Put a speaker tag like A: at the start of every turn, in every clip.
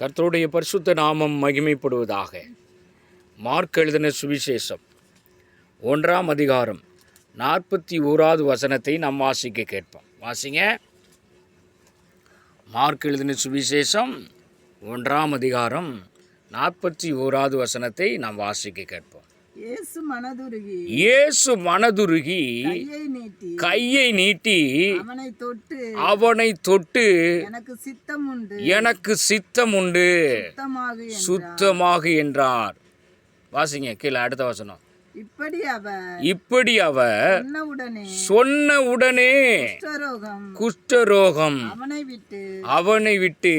A: கர்த்தருடைய பரிசுத்த நாமம் மகிமைப்படுவதாக. மார்க் எழுதின சுவிசேஷம் ஒன்றாம் அதிகாரம் நாற்பத்தி ஓராவது வசனத்தை நாம் வாசிக்க கேட்போம். வாசிங்க. மார்க் எழுதின சுவிசேஷம் ஒன்றாம் அதிகாரம் நாற்பத்தி ஓராவது வசனத்தை நாம் வாசிக்க கேட்போம்.
B: இயேசு மனதுருகி. கையை நீட்டி. அவனை தொட்டு.
A: அவனை தொட்டு
B: எனக்கு சித்தம் உண்டு
A: எனக்கு சித்தம் உண்டு
B: சுத்தமாக என்றார்.
A: சுத்தமாக என்றார். வாசிங்க கீழே அடுத்த வசனம்.
B: இப்படி சொன்னவுடனே
A: சொன்ன உடனே
B: குஷ்டரோகம் அவனை விட்டு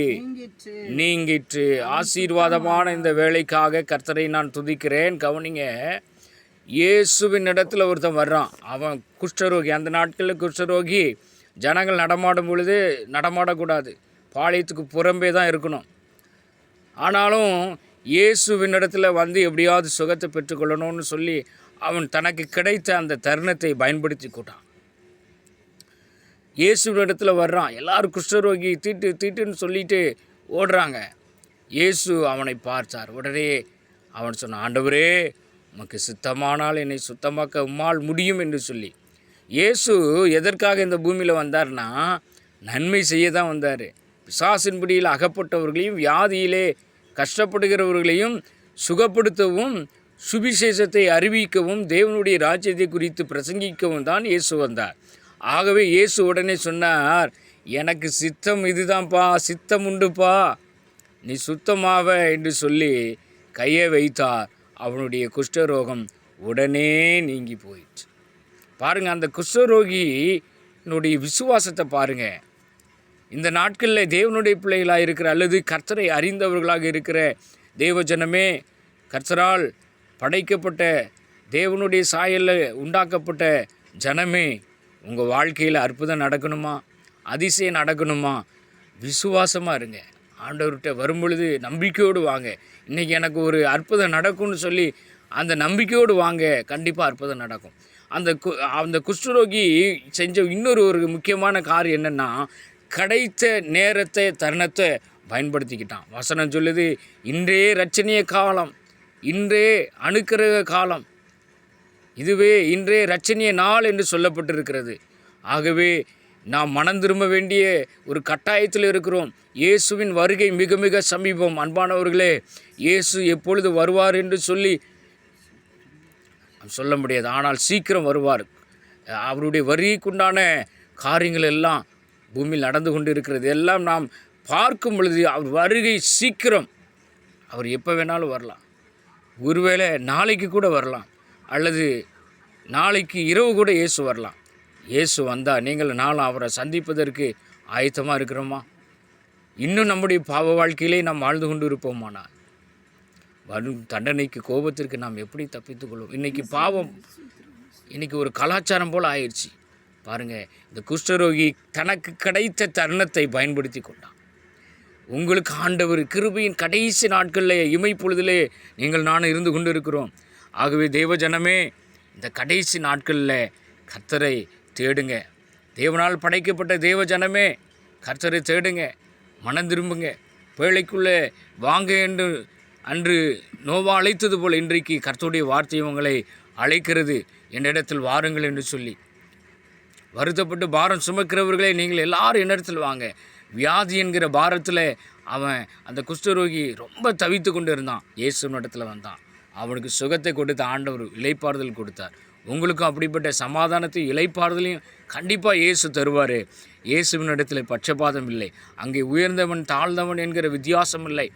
B: நீங்கிற்று.
A: ஆசீர்வாதமான இந்த வேலைக்காக கர்த்தரை நான் துதிக்கிறேன். கவனிங்க இயேசுவின் இடத்துல ஒருத்தன் வர்றான். அவன் குஷ்டரோகி. அந்த நாட்களில் குஷ்டரோகி ஜனங்கள் நடமாடும் பொழுது நடமாடக்கூடாது. பாளையத்துக்கு புறம்பே தான் இருக்கணும். ஆனாலும் இயேசுவினிடத்தில் இடத்துல வந்து எப்படியாவது சுகத்தை பெற்றுக்கொள்ளணும்னு சொல்லி அவன் தனக்கு கிடைத்த அந்த தருணத்தை பயன்படுத்தி கூட்டான். இயேசுவினிடத்தில் இடத்துல வர்றான். எல்லாரும் குஷ்டரோகி தீட்டு தீட்டுன்னு சொல்லிட்டு ஓடுறாங்க. இயேசு அவனை பார்த்தார். உடனே அவன் சொன்னான் ஆண்டவரே உமக்கு சித்தமானால் என்னை சுத்தமாக்க உம்மால் முடியும் என்று சொல்லி. இயேசு எதற்காக இந்த பூமியில் வந்தார்னா நன்மை செய்ய தான் வந்தார். பிசாசின்படியில் அகப்பட்டவர்களையும் வியாதியிலே கஷ்டப்படுகிறவர்களையும் சுகப்படுத்தவும் சுவிசேஷத்தை அறிவிக்கவும் தேவனுடைய ராஜ்யத்தை குறித்து பிரசங்கிக்கவும் தான் இயேசு வந்தார். ஆகவே இயேசு உடனே சொன்னார் எனக்கு சித்தம் இதுதான்ப்பா சித்தம் உண்டுப்பா. நீ சுத்தமாவ என்று சொல்லி கையை வைத்தார். அவனுடைய குஷ்டரோகம் உடனே நீங்கி போயிடுச்சு பாருங்கள் அந்த குஷ்டரோகியினுடைய விசுவாசத்தை பாருங்கள் இந்த நாட்களில் தேவனுடைய பிள்ளைகளாக இருக்கிற அல்லது கர்த்தரை அறிந்தவர்களாக இருக்கிற தேவஜனமே கர்த்தரால் படைக்கப்பட்ட தேவனுடைய சாயலில் உண்டாக்கப்பட்ட ஜனமே உங்கள் வாழ்க்கையில் அற்புதம் நடக்கணுமா? அதிசயம் நடக்கணுமா? விசுவாசமாக இருங்க. ஆண்டவர்கிட்ட வரும்பொழுது நம்பிக்கையோடு வாங்க. இன்றைக்கி எனக்கு ஒரு அற்புதம் நடக்கும்னு சொல்லி அந்த நம்பிக்கையோடு வாங்க. கண்டிப்பாக அற்புதம் நடக்கும். அந்த கு அந்த குஷ்டரோகி செஞ்ச இன்னொரு ஒரு முக்கியமான காரியம் என்னென்னா கிடைத்த நேரத்தை தருணத்தை பயன்படுத்திக்கிட்டான். வசனம் சொல்லுது இன்றே ரட்சணிய காலம் இன்றே அணுக்கிரக காலம். இதுவே இன்றே ரட்சணிய நாள் என்று சொல்லப்பட்டிருக்கிறது. ஆகவே நாம் மனம் திரும்ப வேண்டிய ஒரு கட்டாயத்தில் இருக்கிறோம். இயேசுவின் வருகை மிக மிக சமீபம். அன்பானவர்களே இயேசு எப்பொழுது வருவார் என்று சொல்லி சொல்ல முடியாது. ஆனால் சீக்கிரம் வருவார். அவருடைய வரிக்குண்டான காரியங்கள் எல்லாம் பூமியில் நடந்து கொண்டு இருக்கிறது எல்லாம் நாம் பார்க்கும் பொழுது அவர் வருகை சீக்கிரம். அவர் எப்போ வேணாலும் வரலாம். ஒருவேளை நாளைக்கு கூட வரலாம். அல்லது நாளைக்கு இரவு கூட இயேசு வரலாம். இயேசு வந்தால் நீங்கள் நாளும் அவரை சந்திப்பதற்கு ஆயத்தமாக இருக்கிறோமா? இன்னும் நம்முடைய பாவ வாழ்க்கையிலே நாம் வாழ்ந்து கொண்டு இருப்போமானா வரும் தண்டனைக்கு கோபத்திற்கு நாம் எப்படி தப்பித்துக்கொள்வோம் இன்றைக்கி பாவம் இன்றைக்கி ஒரு கலாச்சாரம் போல் ஆயிடுச்சு. பாருங்கள் இந்த குஷ்டரோகி தனக்கு கிடைத்த தருணத்தை பயன்படுத்தி கொண்டான். உங்களுக்கு ஆண்டவர் கிருபையின் கடைசி நாட்களில் இமைப்பொழுதிலே நீங்கள் நானும் இருந்து கொண்டு இருக்கிறோம் ஆகவே தேவஜனமே இந்த கடைசி நாட்களில் கர்த்தரை தேடுங்க. தேவனால் படைக்கப்பட்ட தேவஜனமே கர்த்தரை தேடுங்க. மனம் திரும்புங்க. பேழைக்குள்ளே வாங்க என்று அன்று நோவா அழைத்தது போல் இன்றைக்கு கர்த்தருடைய வார்த்தை உங்களை அழைக்கிறது. என்னிடத்தில் வாருங்கள் என்று சொல்லி வருத்தப்பட்டு பாரம் சுமக்கிறவர்களே நீங்கள் எல்லாரும் என்னிடத்தில் வாங்க. வியாதி என்கிற பாரத்தில் அவன் அந்த குஷ்டரோகி ரொம்ப தவித்து கொண்டு இருந்தான். இயேசுவின் இடத்துல வந்தான். அவனுக்கு சுகத்தை கொடுத்த ஆண்டவர் இலைப்பாறுதல் கொடுத்தார். உங்களுக்கும் அப்படிப்பட்ட சமாதானத்தையும் இலைப்பாறுதலையும் கண்டிப்பாக இயேசு தருவார். இயேசுவின் இடத்துல பட்சபாதம் இல்லை. அங்கே உயர்ந்தவன் தாழ்ந்தவன் என்கிற வித்தியாசம் இல்லை.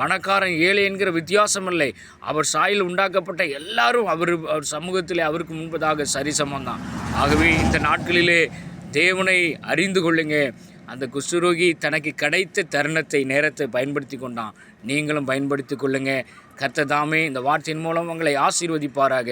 A: பணக்காரன் ஏழை என்கிற வித்தியாசம் இல்லை. அவர் சாயில் உண்டாக்கப்பட்ட எல்லாரும் அவர் அவர் சமூகத்தில் அவருக்கு முன்பதாக சரிசமம் தான் ஆகவே இந்த நாட்களிலே தேவனை அறிந்து கொள்ளுங்க. அந்த குஷ்டரோகி தனக்கு கிடைத்த தருணத்தை நேரத்தை பயன்படுத்தி கொண்டான். நீங்களும் பயன்படுத்தி கொள்ளுங்க. கத்ததாமே இந்த வார்த்தையின் மூலம் உங்களை ஆசீர்வதிப்பாராக.